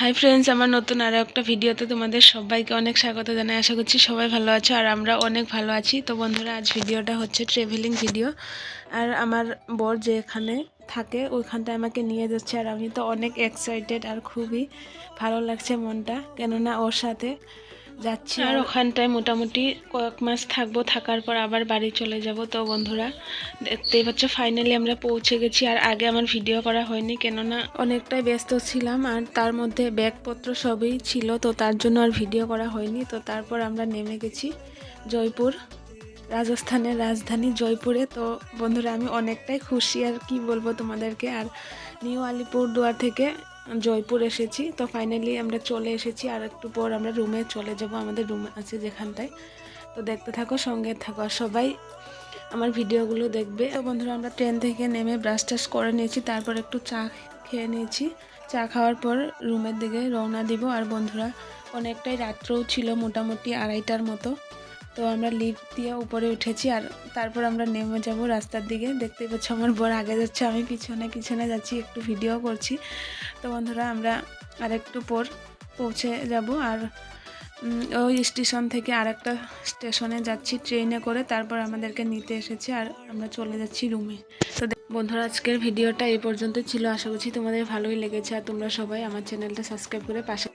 Hi friends আমার নতুন আরও একটা ভিডিওতে তোমাদের সবাইকে অনেক স্বাগত জানাই। আশা করছি সবাই ভালো আছো আর আমরা অনেক ভালো আছি। তো বন্ধুরা, আজ ভিডিওটা হচ্ছে ট্রেভেলিং ভিডিও আর আমার বর যেখানে থাকে, ওইখানটায় আমাকে নিয়ে যাচ্ছে আর আমি তো অনেক এক্সাইটেড আর খুবই ভালো লাগছে মনটা। কেননা ওর সাথে যাচ্ছি। আর ওখানটায় মোটামুটি কয়েক মাস থাকব, থাকার পর আবার বাড়ি চলে যাব। তো বন্ধুরা, দেখতেই পাচ্ছ ফাইনালি আমরা পৌঁছে গেছি। আর আগে আমার ভিডিও করা হয়নি, কেননা অনেকটাই ব্যস্ত ছিলাম। আর তার মধ্যে ব্যাগপত্র সবই ছিল, তো তার জন্য আর ভিডিও করা হয়নি। তো তারপর আমরা নেমে গেছি জয়পুর। রাজস্থানের রাজধানী জয়পুরে। তো বন্ধুরা, আমি অনেকটাই খুশি আর কি বলব তোমাদেরকে, আর নিউ আলিপুর দুয়ার থেকে জয়পুর এসেছি। তো ফাইনালি আমরা চলে এসেছি, আর একটু পর আমরা রুমে চলে যাব, আমাদের রুম আছে যেখানটায়। তো দেখতে থাকো, সঙ্গে থাকো সবাই আমার ভিডিওগুলো দেখবে। তো বন্ধুরা, আমরা ট্রেন থেকে নেমে ব্রাশ টাশ করে নিয়েছি, তারপর একটু চা খেয়ে নিয়েছি। চা খাওয়ার পর রুমের দিকে রওনা দিব। আর বন্ধুরা, অনেকটাই রাত্রেও ছিল, মোটামুটি আড়াইটার মতো। তো আমরা লিফট দিয়ে উপরে উঠেছি আর তারপর আমরা নেমে যাব রাস্তার দিকে। দেখতে পাচ্ছ আমার বর আগে যাচ্ছে, আমি পিছনে পিছনে যাচ্ছি, একটু ভিডিও করছি। তো বন্ধুরা, আমরা আর একটু পর পৌঁছে যাব আর ওই স্টেশন থেকে আরেকটা স্টেশনে যাচ্ছি ট্রেনে করে। তারপর আমাদেরকে নিতে এসেছে আর আমরা চলে যাচ্ছি রুমে তো বন্ধুরা, আজকের ভিডিওটা এই পর্যন্ত ছিল। আশা করছি তোমাদের ভালোই লেগেছে আর তোমরা সবাই আমার চ্যানেলটা সাবস্ক্রাইব করে পাশে